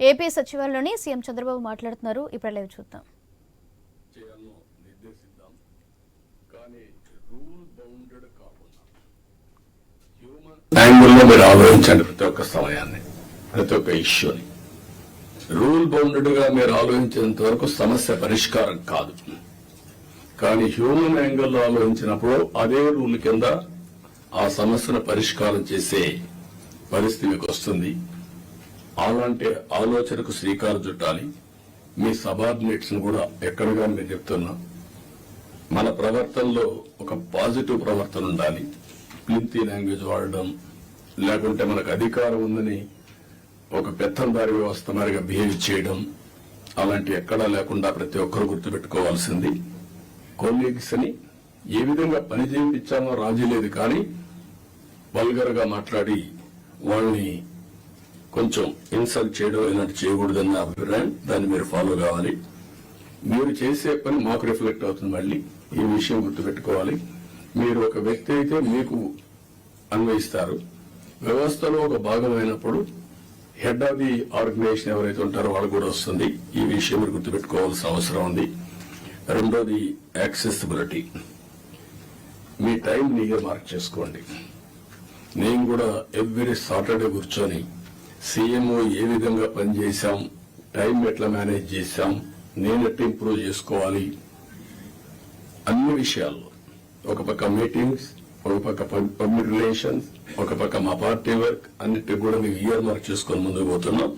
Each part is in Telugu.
ఏపీ సచివాలయంలోని సీఎం చంద్రబాబు మాట్లాడుతున్నారు. ఇప్పుడు లైవ్ చూద్దాం. చేయాలనో నిర్దేశిద్దాం. కానీ రూల్ బౌండెడ్ యాంగిల్లో మీరు ఆలోచించండి ప్రతి ఒక్క సమయాన్ని ప్రతి ఒక్క ఇష్యూని. రూల్ బౌండెడ్గా మీరు ఆలోచించేంత వరకు సమస్య పరిష్కారం కాదు. కానీ హ్యూమన్ యాంగిల్లో ఆలోచించినప్పుడు అదే రూల్ కింద ఆ సమస్యను పరిష్కారం చేసే పరిస్థితి మీకు వస్తుంది. అలాంటి ఆలోచనకు శ్రీకారం చుట్టాలి. మీ సబార్డినేట్స్ కూడా ఎక్కడగా మీరు చెప్తున్నా. మన ప్రవర్తనలో ఒక పాజిటివ్ ప్రవర్తన ఉండాలి. ప్లింతీ లాంగ్వేజ్ వాడడం లేకుంటే మనకు అధికారం ఉందని ఒక పెత్తందారి వ్యవస్థ మరిగా బిహేవ్ చేయడం అలాంటి ఎక్కడా లేకుండా ప్రతి ఒక్కరు గుర్తుపెట్టుకోవాల్సింది. కొలీగ్స్ అని ఏ విధంగా పని చేయించామో రాజీ లేదు కానీ వల్గర్గా మాట్లాడి వాళ్ళని కొంచెం ఇన్సల్ట్ చేయడం ఇలాంటి చేయకూడదన్న అభిప్రాయం. దాన్ని మీరు ఫాలో కావాలి. మీరు చేసే పని మాకు రిఫ్లెక్ట్ అవుతుంది మళ్ళీ. ఈ విషయం గుర్తుపెట్టుకోవాలి. మీరు ఒక వ్యక్తి అయితే మీకు అన్వయిస్తారు. వ్యవస్థలో ఒక భాగమైనప్పుడు హెడ్ ఆఫ్ ది ఆర్గనైజేషన్ ఎవరైతే ఉంటారో వాళ్ళు కూడా వస్తుంది. ఈ విషయం మీరు గుర్తుపెట్టుకోవాల్సిన అవసరం ఉంది. రెండోది యాక్సెసిబిలిటీ మీ టైం నీగా మార్క్ చేసుకోండి నేను కూడా ఎవ్రీ సాటర్డే కూర్చొని సీఎంఓ ఏ విధంగా పనిచేశాం టైం ఎట్లా మేనేజ్ చేశాం నేను ఎట్లా ఇంప్రూవ్ చేసుకోవాలి? అన్ని విషయాల్లో. ఒక పక్క మీటింగ్స్ ఒక పక్క పబ్లిక్ రిలేషన్స్ ఒక పక్క మా పార్టీ వర్క్ అన్నిటి కూడా మేము ఇయర్ మార్క్ చేసుకొని ముందుకు పోతున్నాం.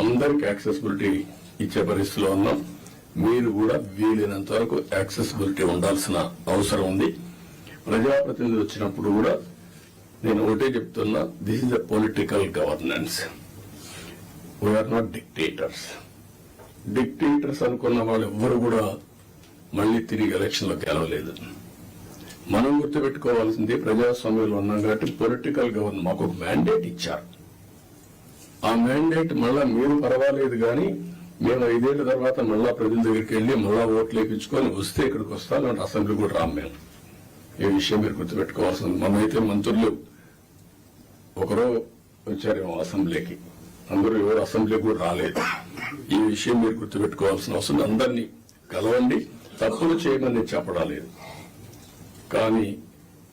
అందరికి యాక్సెసిబిలిటీ ఇచ్చే పరిస్థితిలో ఉన్నాం. మీరు కూడా వీలైనంత వరకు యాక్సెసిబిలిటీ ఉండాల్సిన అవసరం ఉంది. ప్రజాప్రతినిధులు వచ్చినప్పుడు కూడా నేను ఒకటే చెప్తున్నా this is the political governance we're not dictators dictators అనుకున్న వాళ్ళు ఎవ్వరు కూడా మళ్ళీ తిరిగి ఎలక్షన్లో గెలవలేదు. మనం గుర్తుపెట్టుకోవాల్సింది ప్రజాస్వామ్యంలో ఉన్నాం కాబట్టి పొలిటికల్ గవర్నమెంట్ మాకు ఒక మ్యాండేట్ ఇచ్చారు. ఆ మ్యాండేట్ మళ్ళా మీరు పర్వాలేదు కానీ మేము ఐదేళ్ళ తర్వాత మళ్ళా ప్రజల దగ్గరికి వెళ్ళి మళ్ళా ఓట్లు వేయించుకొని వస్తే ఇక్కడికి వస్తాం అంటే అసెంబ్లీ కూడా రాము మేము. ఈ విషయం మీరు గుర్తుపెట్టుకోవాల్సింది. మనమైతే మంత్రులు ఒకరో వచ్చారేమో అసెంబ్లీకి. అందరూ ఎవరు అసెంబ్లీకి కూడా రాలేదు. ఈ విషయం మీరు గుర్తుపెట్టుకోవాల్సిన అవసరం అందరినీ కలవండి. తప్పులు చేయమని చెప్పడం లేదు కానీ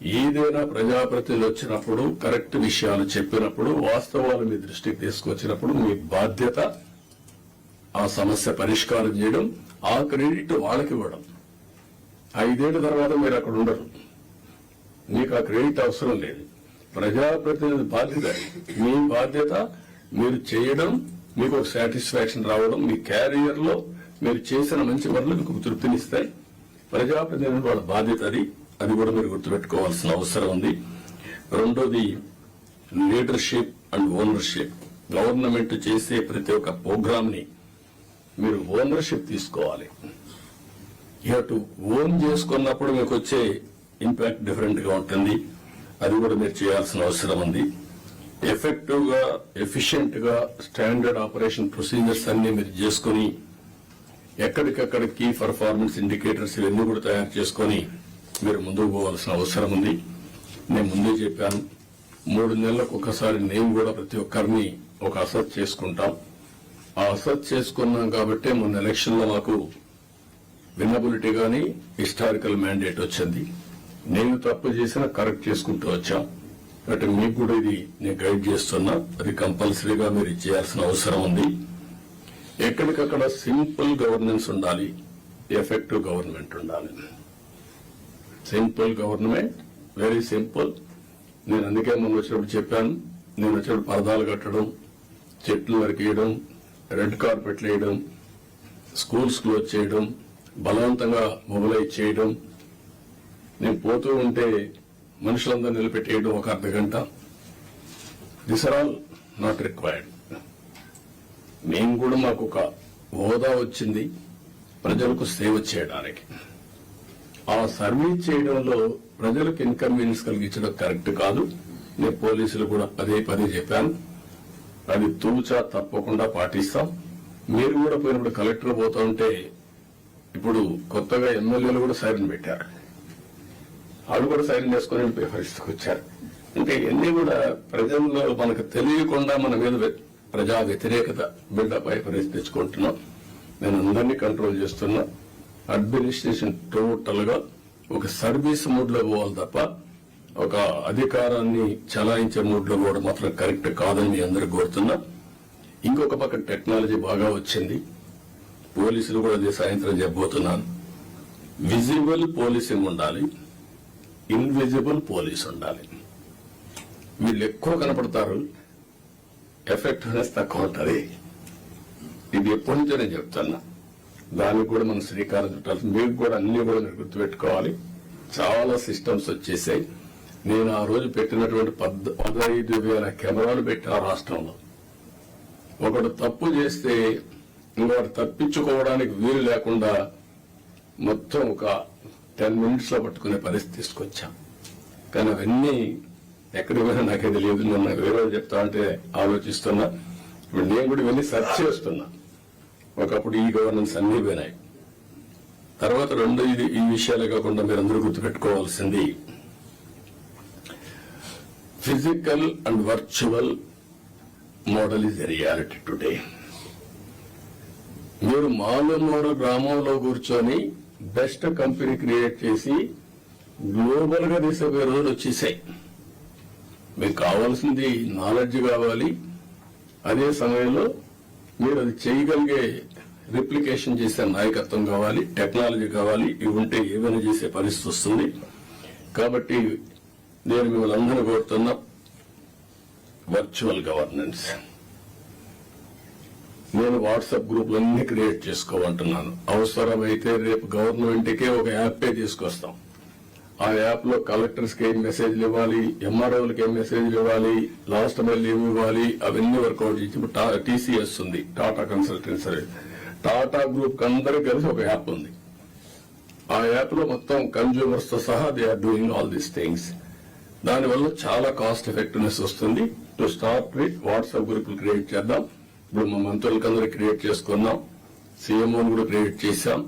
ఏదైనా ప్రజాప్రతినిధులు వచ్చినప్పుడు కరెక్ట్ విషయాలు చెప్పినప్పుడు వాస్తవాలు మీ దృష్టికి తీసుకొచ్చినప్పుడు మీ బాధ్యత ఆ సమస్య పరిష్కారం చేయడం ఆ క్రెడిట్ వాళ్ళకి ఇవ్వడం. ఐదేళ్ళ తర్వాత మీరు అక్కడ ఉండరు. మీకు ఆ క్రెడిట్ అవసరం లేదు. ప్రజాప్రతినిధి బాధ్యత. మీ బాధ్యత మీరు చేయడం మీకు ఒక సాటిస్ఫాక్షన్ రావడం మీ క్యారియర్లో మీరు చేసిన మంచి పనులు మీకు తృప్తినిస్తాయి. ప్రజాప్రతినిధి వాళ్ళ బాధ్యత అది. అది కూడా మీరు గుర్తుపెట్టుకోవాల్సిన అవసరం ఉంది. రెండోది లీడర్షిప్ అండ్ ఓనర్షిప్. గవర్నమెంట్ చేసే ప్రతి ఒక్క ప్రోగ్రామ్ని మీరు ఓనర్షిప్ తీసుకోవాలి. ఇటు ఓన్ చేసుకున్నప్పుడు మీకు వచ్చే ఇంపాక్ట్ డిఫరెంట్గా ఉంటుంది. అది కూడా మీరు చేయాల్సిన అవసరం ఉంది. ఎఫెక్టివ్గా ఎఫిషియెంట్గా స్టాండర్డ్ ఆపరేషన్ ప్రొసీజర్స్ అన్ని మీరు చేసుకుని ఎక్కడికక్కడ కీ పర్ఫార్మెన్స్ ఇండికేటర్స్ ఇవన్నీ కూడా తయారు చేసుకొని మీరు ముందుకు పోవాల్సిన అవసరం ఉంది. నేను ముందే చెప్పాను మూడు నెలలకు ఒకసారి నేను కూడా ప్రతి ఒక్కరిని ఒక అసెస్ చేసుకుంటాం. ఆ అసెస్ చేసుకున్నాం కాబట్టి మొన్న ఎలక్షన్లో మాకు విన్నబిలిటీ కానీ హిస్టారికల్ మ్యాండేట్ వచ్చింది. నేను తప్పు చేసినా కరెక్ట్ చేసుకుంటూ వచ్చాం. కాబట్టి మీకు కూడా ఇది నేను గైడ్ చేస్తున్నా. అది కంపల్సరీగా మీరు చేయాల్సిన అవసరం ఉంది. ఎక్కడికక్కడ సింపుల్ గవర్నెన్స్ ఉండాలి. ఎఫెక్టివ్ గవర్నమెంట్ ఉండాలి. Simple government very simple. నేను అందుకే మొన్న వచ్చినప్పుడు చెప్పాను. నేను వచ్చినప్పుడు పరదాలు కట్టడం చెట్లు నరికేయడం రెడ్ కార్పెట్లు వేయడం స్కూల్స్ క్లోజ్ చేయడం బలవంతంగా మొబిలైజ్ చేయడం నేను పోతూ ఉంటే మనుషులందరూ నిలబెట్టేయడం ఒక అర్ధ గంట this are all not required మేము కూడా మాకు ఒక హోదా వచ్చింది. ప్రజలకు సేవ చేయడానికి. ఆ సర్వీస్ చేయడంలో ప్రజలకు ఇన్కన్వీనియన్స్ కలిగించడం కరెక్ట్ కాదు. నేను పోలీసులు కూడా పదే పదే చెప్పాను. అది తూచా తప్పకుండా పాటిస్తాం. మీరు కూడా పోయినప్పుడు కలెక్టర్ పోతా ఉంటే ఇప్పుడు కొత్తగా ఎమ్మెల్యేలు కూడా సైరన్ పెట్టారు. వాళ్ళు కూడా సైన్ చేసుకుని వెళ్ళిపోయే పరిస్థితికి వచ్చారు అంటే ఇవన్నీ కూడా ప్రజల్లో మనకు తెలియకుండా మన మీద ప్రజా వ్యతిరేకత బిల్డప్ అయి పరిస్థితి తెచ్చుకుంటున్నాం. నేను అందరినీ కంట్రోల్ చేస్తున్నా. అడ్మినిస్ట్రేషన్ టోటల్గా ఒక సర్వీస్ మూడ్లో పోవాలి తప్ప ఒక అధికారాన్ని చలాయించే మూడ్లో కూడా మాత్రం కరెక్ట్ కాదని మీ అందరూ కోరుతున్నా. ఇంకొక పక్క టెక్నాలజీ బాగా వచ్చింది. పోలీసులు కూడా అదే సాయంత్రం చెప్పబోతున్నాను. విజిబుల్ పోలీసింగ్ ఉండాలి. ఇన్విజిబుల్ పోలీస్ ఉండాలి. వీళ్ళు ఎక్కువ కనపడతారు. ఎఫెక్ట్ అనేది తక్కువ ఉంటుంది. ఇది ఎప్పటి నుంచో నేను చెప్తున్నా. దానికి కూడా మనం శ్రీకారం చుట్టాలి మీకు కూడా అన్ని కూడా మీరు గుర్తుపెట్టుకోవాలి. చాలా సిస్టమ్స్ వచ్చేసాయి. నేను ఆ రోజు పెట్టినటువంటి పద్ పదహైదు వేల కెమెరాలు ఆ రాష్ట్రంలో. ఒకడు తప్పు చేస్తే ఇంకొకటి తప్పించుకోవడానికి వీలు లేకుండా మొత్తం ఒక టెన్ మినిట్స్లో పట్టుకునే పరిస్థితి తీసుకొచ్చాం. కానీ అవన్నీ ఎక్కడికి పోయినా నాకే తెలియదు. నిన్న వేరే చెప్తా అంటే ఆలోచిస్తున్నా. ఇప్పుడు నేను కూడా వెళ్ళి సెర్చ్ చేస్తున్నా. ఒకప్పుడు ఈ గవర్నెన్స్ అన్నీ పోయినాయి. తర్వాత రెండు ఇది ఈ విషయాలే కాకుండా మీరందరూ గుర్తుపెట్టుకోవాల్సింది. Physical and virtual model is the reality today మీరు మాలమూరు గ్రామంలో కూర్చొని బెస్ట్ కంపెనీ క్రియేట్ చేసి గ్లోబల్గా తీసుకుపోయే రోజులు వచ్చేసాయి. మీకు కావాల్సింది నాలెడ్జ్ కావాలి. అదే సమయంలో మీరు అది చేయగలిగే రిప్లికేషన్ చేసే నాయకత్వం కావాలి టెక్నాలజీ కావాలి ఇవి ఉంటే ఏమైనా చేసే పరిస్థితి వస్తుంది. కాబట్టి నేను మిమ్మల్ని అందరూ కోరుతున్నా వర్చువల్ గవర్నెన్స్. నేను వాట్సాప్ గ్రూపులన్నీ క్రియేట్ చేసుకోమంటున్నాను. అవసరమైతే రేపు గవర్నమెంట్కే ఒక యాపే తీసుకొస్తాం. ఆ యాప్లో కలెక్టర్స్కి ఏం మెసేజ్లు ఇవ్వాలి ఎంఆర్ఓలకి ఏం మెసేజ్లు ఇవ్వాలి లాస్ట్ మైల్ ఏమి ఇవ్వాలి అవన్నీ వర్కౌట్ చేసి టీసీఎస్ ఉంది టాటా కన్సల్టెన్సీ టాటా గ్రూప్ అందరికి కలిసి ఒక యాప్ ఉంది. ఆ యాప్లో మొత్తం కన్జ్యూమర్స్తో సహా they are doing all these things దానివల్ల చాలా కాస్ట్ ఎఫెక్టివ్నెస్ వస్తుంది. టు స్టార్ట్ విత్ వాట్సాప్ గ్రూపులు క్రియేట్ చేద్దాం. ఇప్పుడు మా మంత్రులకందరూ క్రియేట్ చేసుకున్నాం. సీఎంఓని కూడా క్రియేట్ చేశాం.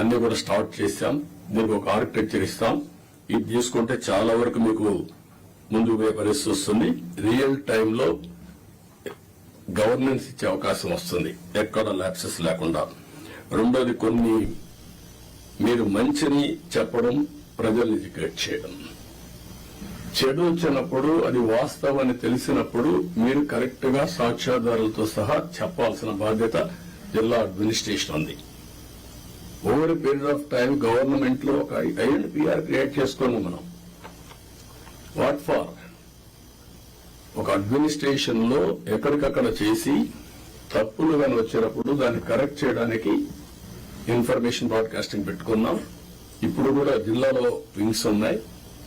అన్ని కూడా స్టార్ట్ చేశాం. దీనికి ఒక ఆర్కిటెక్చర్ ఇస్తాం. ఇది తీసుకుంటే చాలా వరకు మీకు ముందుకు పోయే పరిస్థితి వస్తుంది. రియల్ టైంలో గవర్నెన్స్ ఇచ్చే అవకాశం వస్తుంది. ఎక్కడ ల్యాప్సెస్ లేకుండా. రెండోది కొన్ని మీరు మంచిని చెప్పడం ప్రజల్ని ఎడ్యుకేట్ చేయడం. చెడు వచ్చినప్పుడు అది వాస్తవాన్ని తెలిసినప్పుడు మీరు కరెక్ట్గా సాక్ష్యాధారులతో సహా చెప్పాల్సిన బాధ్యత జిల్లా అడ్మినిస్ట్రేషన్ ఉంది. ఓవర్ పీరియడ్ ఆఫ్ టైం గవర్నమెంట్లో ఒక ఐఎన్పిఆర్ క్రియేట్ చేసుకోము మనం వాట్ ఫార్ ఒక అడ్మినిస్ట్రేషన్లో ఎక్కడికక్కడ చేసి తప్పులు కానీ వచ్చినప్పుడు దాన్ని కరెక్ట్ చేయడానికి ఇన్ఫర్మేషన్ బ్రాడ్కాస్టింగ్ పెట్టుకున్నాం. ఇప్పుడు కూడా జిల్లాలో వింగ్స్ ఉన్నాయి.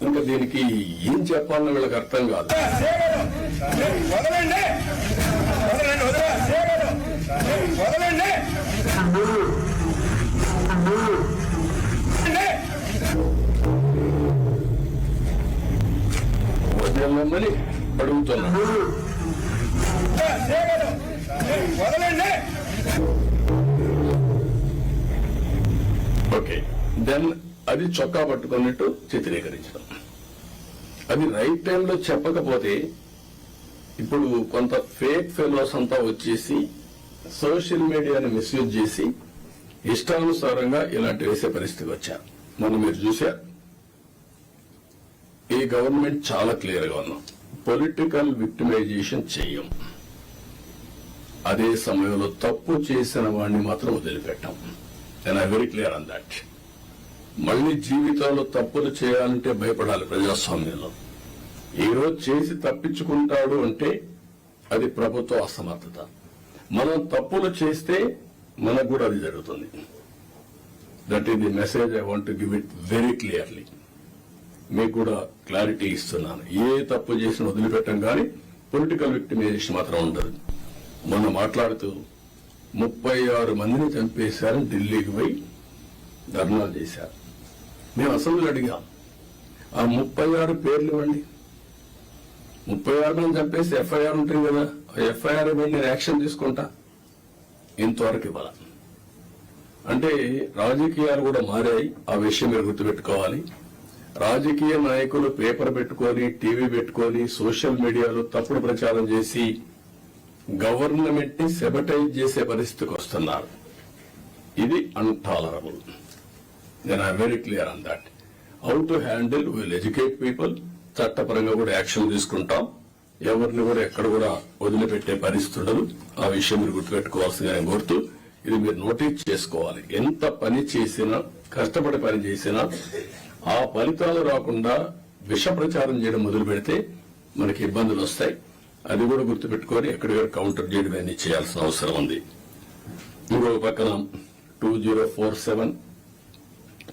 ఇంకా దీనికి ఏం చెప్పాలని వీళ్ళకి అర్థం కాదు. వదిలేమని అడుగుతున్నా. ఓకే. దెన్ అది చొక్కా పట్టుకున్నట్టు చిత్రీకరించడం. అది రైట్ టైంలో చెప్పకపోతే ఇప్పుడు కొంత ఫేక్ ఫెలోస్ అంతా వచ్చేసి సోషల్ మీడియాని మిస్యూజ్ చేసి ఇష్టానుసారంగా ఇలాంటి వేసే పరిస్థితికి వచ్చారు. మొన్న మీరు చూశారు? ఈ గవర్నమెంట్ చాలా క్లియర్గా ఉన్నాం పొలిటికల్ విక్టిమైజేషన్ చెయ్యం అదే సమయంలో తప్పు చేసిన వాడిని మాత్రం వదిలిపెట్టాం. And I very clear on that మళ్ళీ జీవితంలో తప్పులు చేయాలంటే భయపడాలి ప్రజాస్వామ్యంలో. ఈరోజు చేసి తప్పించుకుంటాడు అంటే అది ప్రభుత్వ అసమర్థత. మనం తప్పులు చేస్తే మనకు కూడా అది జరుగుతుంది. That is the message I want give it very clearly మీకు కూడా క్లారిటీ ఇస్తున్నాను. ఏ తప్పు చేసిన వదిలిపెట్టం కానీ పొలిటికల్ విక్టిమైజేషన్ మాత్రం ఉండదు. మొన్న మాట్లాడుతూ ముప్పై ఆరు మందిని చంపేశారని ఢిల్లీకి పోయి ధర్నాలు చేశారు. మేము అసెంబ్లీ అడిగాం. ఆ ముప్పై ఆరు పేర్లు ఇవ్వండి. ముప్పై ఆరు మంది చంపేసి ఎఫ్ఐఆర్ ఉంటుంది కదా ఆ ఎఫ్ఐఆర్ ఇవ్వండి నేను యాక్షన్ తీసుకుంటా. ఇంతవరకు ఇవ్వాల? అంటే రాజకీయాలు కూడా మారాయి ఆ విషయం మీరు గుర్తుపెట్టుకోవాలి. రాజకీయ నాయకులు పేపర్ పెట్టుకొని టీవీ పెట్టుకొని సోషల్ మీడియాలో తప్పుడు ప్రచారం చేసి గవర్నమెంట్ని సెబటైజ్ చేసే పరిస్థితికి వస్తున్నారు. ఇది అన్టాలరబుల్. నేను I very clear on that how to handle will educate people చట్టపరంగా కూడా యాక్షన్ తీసుకుంటాం. ఎవరిని కూడా ఎక్కడ కూడా వదిలిపెట్టే పరిస్థితి ఉండదు. ఆ విషయం మీరు గుర్తుపెట్టుకోవాల్సిందిగా నేను కోరుతూ ఇది మీరు నోటీస్ చేసుకోవాలి. ఎంత పని చేసినా కష్టపడి పని చేసినా ఆ ఫలితాలు రాకుండా విష ప్రచారం చేయడం మొదలు పెడితే మనకి ఇబ్బందులు వస్తాయి. అది కూడా గుర్తుపెట్టుకొని ఎక్కడికక్కడ కౌంటర్ చేయడం అన్ని చేయాల్సిన అవసరం ఉంది. ఇంకొక పక్కన two zero four seven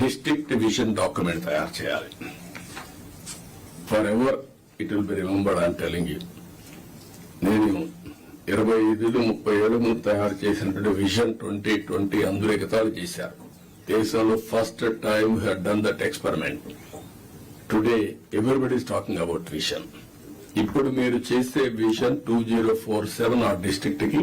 district vision document తయారు చేయాలి. Forever it will be remembered I'm telling you నేను ఇరవై ఐదులు ముప్పై ఏళ్ళ ముందు తయారు చేసినటువంటి విజన్ ట్వంటీ ట్వంటీ అందులో ఎగతాళి చేశారు. దేశంలో first time had done that experiment today everybody is talking about vision ఇప్పుడు మీరు చేసే vision two zero four seven ఆ డిస్ట్రిక్ట్కి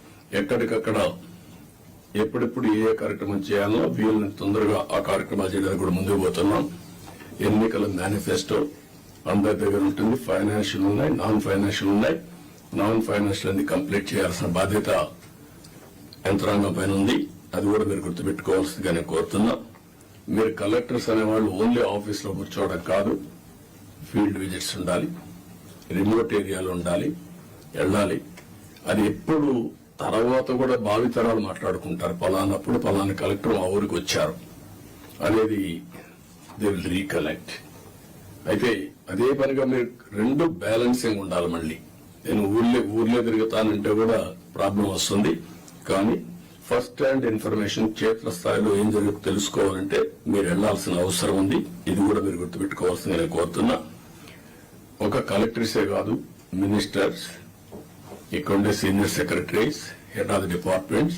ఎక్కడికక్కడ ఎప్పుడెప్పుడు ఏ కార్యక్రమం చేయాలో వీళ్ళని తొందరగా ఆ కార్యక్రమాలు చేయడానికి కూడా ముందుకు పోతున్నాం. ఎన్నికల మేనిఫెస్టో అందరి దగ్గర ఉంటుంది. ఫైనాన్షియల్ ఉన్నాయి నాన్ ఫైనాన్షియల్ ఉన్నాయి. నాన్ ఫైనాన్షియల్ అన్ని కంప్లీట్ చేయాల్సిన బాధ్యత యంత్రాంగం పైన ఉంది. అది కూడా మీరు గుర్తుపెట్టుకోవాల్సిందిగా నేను కోరుతున్నా. మీరు కలెక్టర్స్ అనేవాళ్ళు ఓన్లీ ఆఫీస్లో కూర్చోవడం కాదు ఫీల్డ్ విజిట్స్ ఉండాలి రిమోట్ ఏరియాలో ఉండాలి వెళ్ళాలి. అది ఎప్పుడు తర్వాత కూడా భావితరాలు మాట్లాడుకుంటారు. పలానప్పుడు పలానా కలెక్టర్ మా ఊరికి వచ్చారు. అనేది దే విల్ రీకలెక్ట్. అయితే అదే పనిగా మీరు రెండు బ్యాలెన్సింగ్ ఉండాలి మళ్ళీ? నేను ఊర్లే ఊర్లో తిరుగుతానంటే కూడా ప్రాబ్లం వస్తుంది. కానీ ఫస్ట్ హ్యాండ్ ఇన్ఫర్మేషన్ క్షేత్రస్థాయిలో ఏం జరుగుతుందో తెలుసుకోవాలంటే మీరు వెళ్ళాల్సిన అవసరం ఉంది. ఇది కూడా మీరు గుర్తుపెట్టుకోవాల్సిందని నేను కోరుతున్నా. ఒక కలెక్టర్సే కాదు మినిస్టర్స్ ఇక్కడ ఉండే senior secretaries head of departments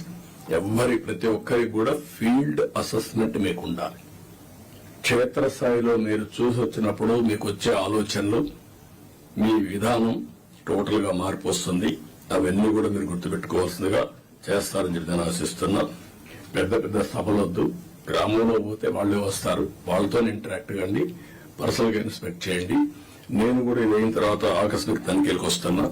ఎవరి ప్రతి ఒక్కరికి కూడా ఫీల్డ్ అసెస్మెంట్ మీకు ఉండాలి. క్షేత్రస్థాయిలో మీరు చూసి వచ్చినప్పుడు మీకు వచ్చే ఆలోచనలు మీ విధానం టోటల్గా మార్పు వస్తుంది. అవన్నీ కూడా మీరు గుర్తుపెట్టుకోవాల్సిందిగా చేస్తారని చెప్పి నేను ఆశిస్తున్నా. పెద్ద పెద్ద సభలొద్దు గ్రామంలో పోతే వాళ్ళే వస్తారు. వాళ్ళతో ఇంటరాక్ట్ కండి. పర్సనల్గా ఇన్స్పెక్ట్ చేయండి. నేను కూడా ఇది తర్వాత ఆకస్మిక తనిఖీలకు వస్తున్నా.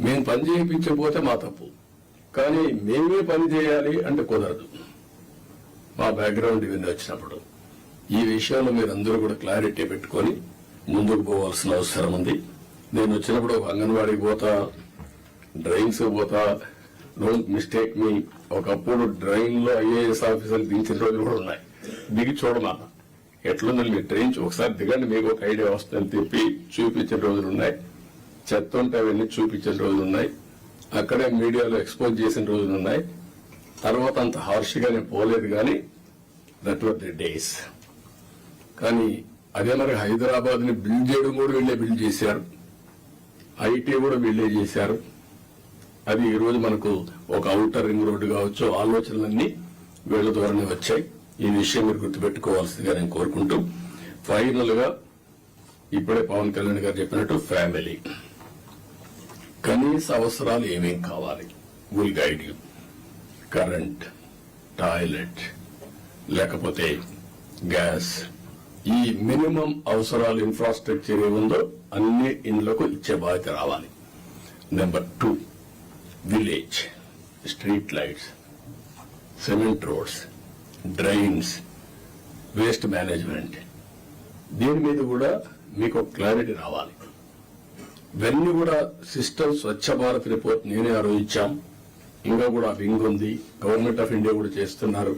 మేము పని చేయించకపోతే మా తప్పు. కానీ మేమే పని చేయాలి అంటే కుదరదు. మా బ్యాక్గ్రౌండ్ ఇవన్నీ వచ్చినప్పుడు. ఈ విషయంలో మీరందరూ కూడా క్లారిటీ పెట్టుకొని ముందుకు పోవాల్సిన అవసరం ఉంది. నేను వచ్చినప్పుడు ఒక అంగన్వాడీకి పోతా డ్రైన్స్ పోతా. డోంట్ మిస్టేక్ మీ ఒకప్పుడు డ్రైన్లో ఐఏఎస్ ఆఫీసర్లు దించిన రోజులు కూడా ఉన్నాయి. దిగి చూడమా? ఎట్లుందని మీరు ట్రైన్ ఒకసారి దిగండి మీకు ఒక ఐడియా వస్తుందని చెప్పి చూపించిన రోజులు ఉన్నాయి. చెత్త ఉంటే అవన్నీ చూపించిన రోజులు ఉన్నాయి అక్కడే మీడియాలో ఎక్స్పోజ్ చేసిన రోజులు ఉన్నాయి తర్వాత అంత హార్ష్గా నేను పోలేదు కానీ దట్ వర్ ది డేస్ కానీ అదే మరి హైదరాబాద్ని బిల్డ్ చేయడం కూడా వీళ్ళే బిల్డ్ చేశారు. ఐటీ కూడా వీళ్ళే చేశారు. అది ఈరోజు మనకు ఒక అవుటర్ రింగ్ రోడ్డు కావచ్చు ఆలోచనలన్నీ వీళ్ళ ద్వారానే వచ్చాయి. ఈ విషయం మీరు గుర్తుపెట్టుకోవాల్సిందిగా నేను కోరుకుంటూ ఫైనల్గా ఇప్పుడే పవన్ కళ్యాణ్ గారు చెప్పినట్టు ఫ్యామిలీ కనీస అవసరాలు ఏమేం కావాలి? Will guide you current toilet లేకపోతే గ్యాస్ ఈ మినిమం అవసరాలు ఇన్ఫ్రాస్ట్రక్చర్ ఏముందో అన్ని ఇండ్లకు ఇచ్చే బాధ్యత రావాలి. Number two village street lights cement roads drains waste management దీని మీద కూడా మీకు క్లారిటీ రావాలి. ఇవన్నీ కూడా సిస్టమ్ స్వచ్ఛ భారత్ రిపోర్ట్ నేనే ఆలోచించాం ఇంకా కూడా వింగ్ ఉంది. గవర్నమెంట్ ఆఫ్ ఇండియా కూడా చేస్తున్నారు.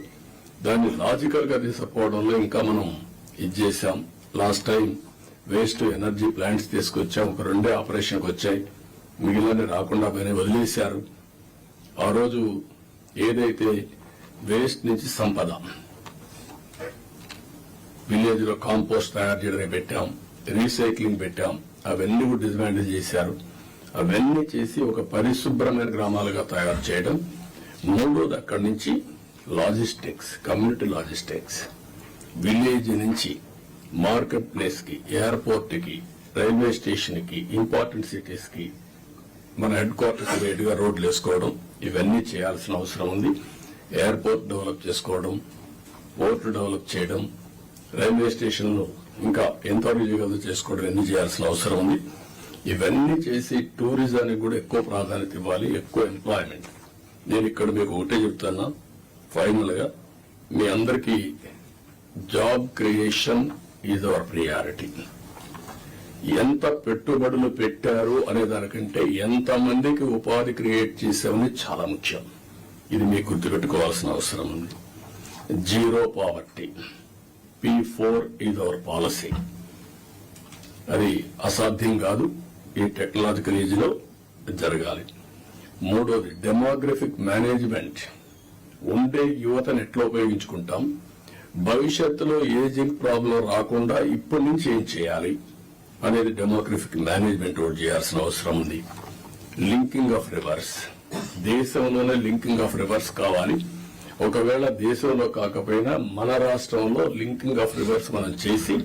దాన్ని లాజికల్గా తీసుకుపోవడంలో ఇంకా మనం ఇది చేశాం. Last time waste energy plants తీసుకొచ్చాం. ఒక రెండే ఆపరేషన్కి వచ్చాయి. మిగిలిన రాకుండా పైన వదిలేశారు. ఆ రోజు ఏదైతే వేస్ట్ నుంచి సంపద విలేజ్లో కాంపోస్ట్ తయారు చేయడానికి పెట్టాం. రీసైక్లింగ్ పెట్టాం. అవన్నీ కూడా డిస్మాండిల్ చేశారు. అవన్నీ చేసి ఒక పరిశుభ్రమైన గ్రామాలుగా తయారు చేయడం. మూడోది అక్కడి నుంచి లాజిస్టిక్స్ కమ్యూనిటీ లాజిస్టిక్స్. విలేజ్ నుంచి మార్కెట్ ప్లేస్కి ఎయిర్పోర్ట్కి రైల్వే స్టేషన్కి ఇంపార్టెంట్ సిటీస్కి మన హెడ్ క్వార్టర్స్ వేటుగా రోడ్లు వేసుకోవడం. ఇవన్నీ చేయాల్సిన అవసరం ఉంది. ఎయిర్పోర్ట్ డెవలప్ చేసుకోవడం పోర్టు డెవలప్ చేయడం రైల్వే స్టేషన్లు ఇంకా ఎంతో చేయగలదో చేసుకోవడం ఎన్ని చేయాల్సిన అవసరం ఉంది. ఇవన్నీ చేసి టూరిజానికి కూడా ఎక్కువ ప్రాధాన్యత ఇవ్వాలి ఎక్కువ ఎంప్లాయ్మెంట్ నేను ఇక్కడ మీకు ఒకటే చెప్తున్నా. ఫైనల్గా మీ అందరికీ job creation is our priority ఎంత పెట్టుబడులు పెట్టారు అనే దానికంటే ఎంతమందికి ఉపాధి క్రియేట్ చేసామని చాలా ముఖ్యం. ఇది మీకు గుర్తుపెట్టుకోవాల్సిన అవసరం ఉంది. Zero poverty P four is our policy అది అసాధ్యం కాదు. ఈ టెక్నాలజికల్ ఏజ్లో జరగాలి. మూడోది డెమోగ్రఫిక్ మేనేజ్మెంట్ ఉండే యువతను ఎట్లా ఉపయోగించుకుంటాం? భవిష్యత్తులో ఏజింగ్ ప్రాబ్లం రాకుండా ఇప్పటి నుంచి ఏం చేయాలి? అనేది డెమోగ్రఫిక్ మేనేజ్మెంట్ కూడా చేయాల్సిన అవసరం ఉంది. లింకింగ్ ఆఫ్ రివర్స్ దేశంలోనే లింకింగ్ ఆఫ్ రివర్స్ కావాలి. ఒకవేళ దేశంలో కాకపోయినా మన రాష్ట్రంలో లింకింగ్ ఆఫ్ రివర్స్ మనం చేసి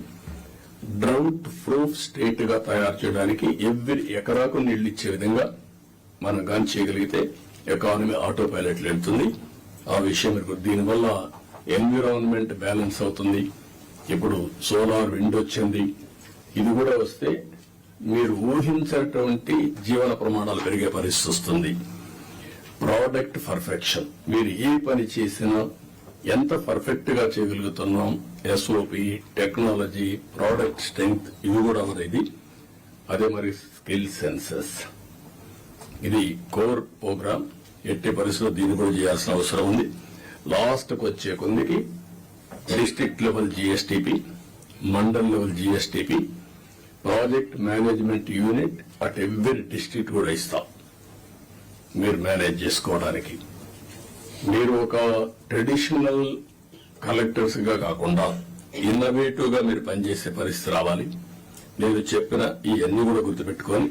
డ్రౌట్ ప్రూఫ్ స్టేట్గా తయారు చేయడానికి ఎవ్రీ ఎకరాకు నీళ్ళు ఇచ్చే విధంగా మనం గాని చేయగలిగితే ఎకానమీ ఆటో పైలట్ వెళ్తుంది. ఆ విషయం మీకు దీనివల్ల ఎన్విరాన్మెంట్ బ్యాలెన్స్ అవుతుంది. ఇప్పుడు సోలార్ విండ్ వచ్చింది. ఇది కూడా వస్తే మీరు ఊహించినటువంటి జీవన ప్రమాణాలు పెరిగే పరిస్థితి వస్తుంది. ప్రోడక్ట్ పర్ఫెక్షన్ మీరు ఏ పని చేసినా ఎంత పర్ఫెక్ట్గా చేయగలుగుతున్నాం ఎస్ఓపి టెక్నాలజీ ప్రోడక్ట్ స్ట్రెంగ్త్ ఇవి కూడా ఉన్నది అదే మరి స్కిల్ సెన్సెస్ ఇది కోర్ ప్రోగ్రామ్ ఎట్టి పరిస్థితుల్లో దీన్ని కూడా చేయాల్సిన అవసరం ఉంది. లాస్ట్కి వచ్చే కొందికి district level GSTP mandal level GSTP project management unit at every district కూడా ఇస్తాం. మీరు మేనేజ్ చేసుకోవడానికి. మీరు ఒక ట్రెడిషనల్ కలెక్టర్స్గా కాకుండా ఇన్నోవేటివ్గా మీరు పనిచేసే పరిస్థితి రావాలి. నేను చెప్పిన ఇవన్నీ కూడా గుర్తుపెట్టుకొని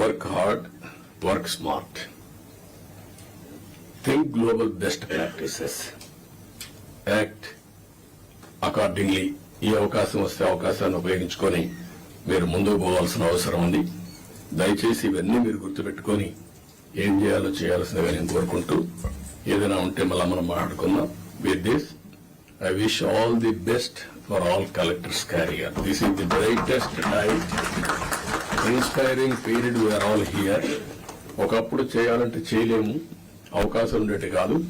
work hard work smart. Think global best practices. Act accordingly ఈ అవకాశం వస్తే అవకాశాన్ని ఉపయోగించుకొని మీరు ముందుకు పోవాల్సిన అవసరం ఉంది. దయచేసి ఇవన్నీ మీరు గుర్తుపెట్టుకొని ఏం చేయాలో చేయాల్సిందిగా నేను కోరుకుంటూ ఏదైనా ఉంటే మళ్ళీ మనం మాట్లాడుకుందాం. With this I wish all the best for all collectors career this is the brightest time inspiring period we're all here ఒకప్పుడు చేయాలంటే చేయలేము. అవకాశం ఉండేటి కాదు.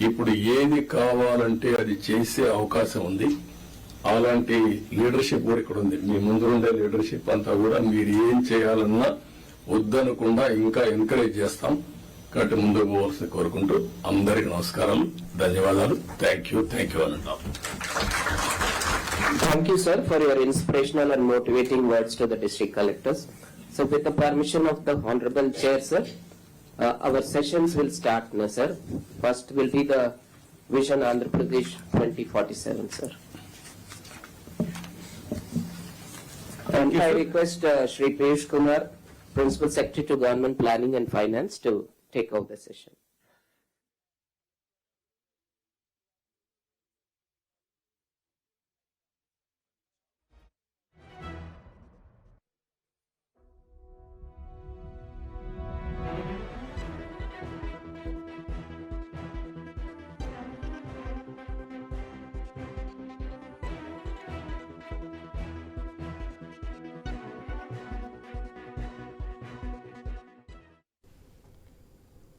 ఇప్పుడు ఏది కావాలంటే అది చేసే అవకాశం ఉంది. అలాంటి లీడర్షిప్ కూడా ఇక్కడ ఉంది. మీ ముందు ఉండే లీడర్షిప్ అంతా కూడా మీరు ఏం చేయాలన్నా వద్దనకుండా ఇంకా ఎంకరేజ్ చేస్తాం కాబట్టి ముందుకు పోవాల్సి కోరుకుంటూ అందరికి నమస్కారాలు ధన్యవాదాలు థ్యాంక్ యూ థ్యాంక్ యూ అని అంటాం Thank you, sir, for your inspirational and motivating words to the district collectors. So with the permission of the honorable chair, sir, uh, our sessions will start now, sir. First will be the Vision Andhra Pradesh 2047, sir. And I request uh, Shri Piyush Kumar, Principal Secretary to Government Planning and Finance to take over the session.